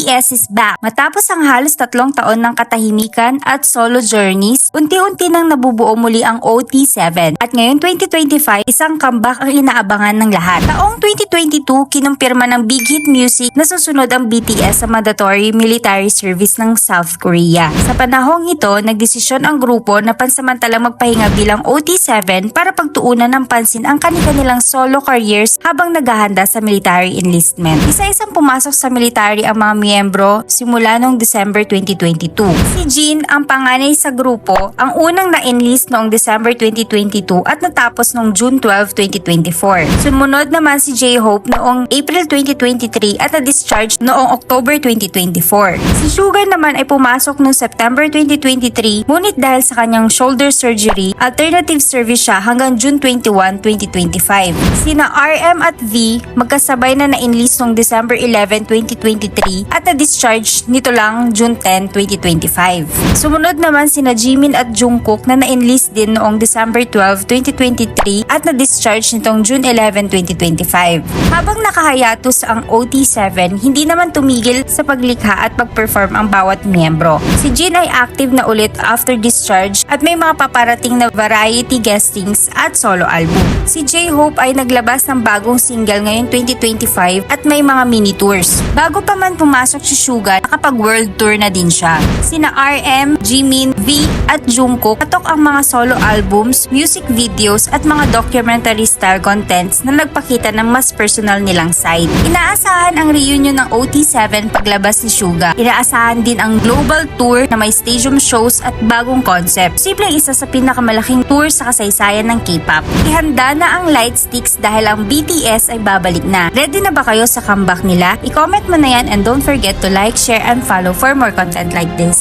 BTS is back. Matapos ang halos tatlong taon ng katahimikan at solo journeys, unti-unti nang nabubuo muli ang OT7. At ngayon 2025, isang comeback ang inaabangan ng lahat. Taong 2022, kinumpirma ng Big Hit Music na susunod ang BTS sa mandatory military service ng South Korea. Sa panahong ito, nagdesisyon ang grupo na pansamantalang magpahinga bilang OT7 para pagtuunan ng pansin ang kanilang solo careers habang naghahanda sa military enlistment. Isa-isang pumasok sa military ang mga miyembro simula noong December 2022. Si Jean, ang panganay sa grupo, ang unang na-enlist noong December 2022 at natapos noong June 12, 2024. Sumunod naman si J-Hope noong April 2023 at na-discharge noong October 2024. Si Sugar naman ay pumasok noong September 2023 ngunit dahil sa kanyang shoulder surgery, alternative service siya hanggang June 21, 2025. Sina RM at V magkasabay na na-enlist noong December 11, 2023 at na-discharge nito lang June 10, 2025. Sumunod naman sina Jimin at Jungkook na na-enlist din noong December 12, 2023 at na-discharge nitong June 11, 2025. Habang nakahayatos ang OT7, hindi naman tumigil sa paglikha at pag-perform ang bawat miyembro. Si Jin ay active na ulit after discharge at may mga paparating na variety guestings at solo album. Si J-Hope ay naglabas ng bagong single ngayong 2025 at may mga mini tours. Bago pa man pumasok si Suga, nakapag-world tour na din siya. Sina RM, Jimin, V at Jungkook patok ang mga solo albums, music videos at mga documentary style contents na nagpakita ng mas personal nilang side. Inaasahan ang reunion ng OT7 paglabas ni Suga. Inaasahan din ang global tour na may stadium shows at bagong concept. Simpleng isa sa pinakamalaking tour sa kasaysayan ng K-pop. Ihanda na ang light sticks dahil ang BTS ay babalik na. Ready na ba kayo sa comeback nila? I-comment mo na yan and don't forget to like, share, and follow for more content like this.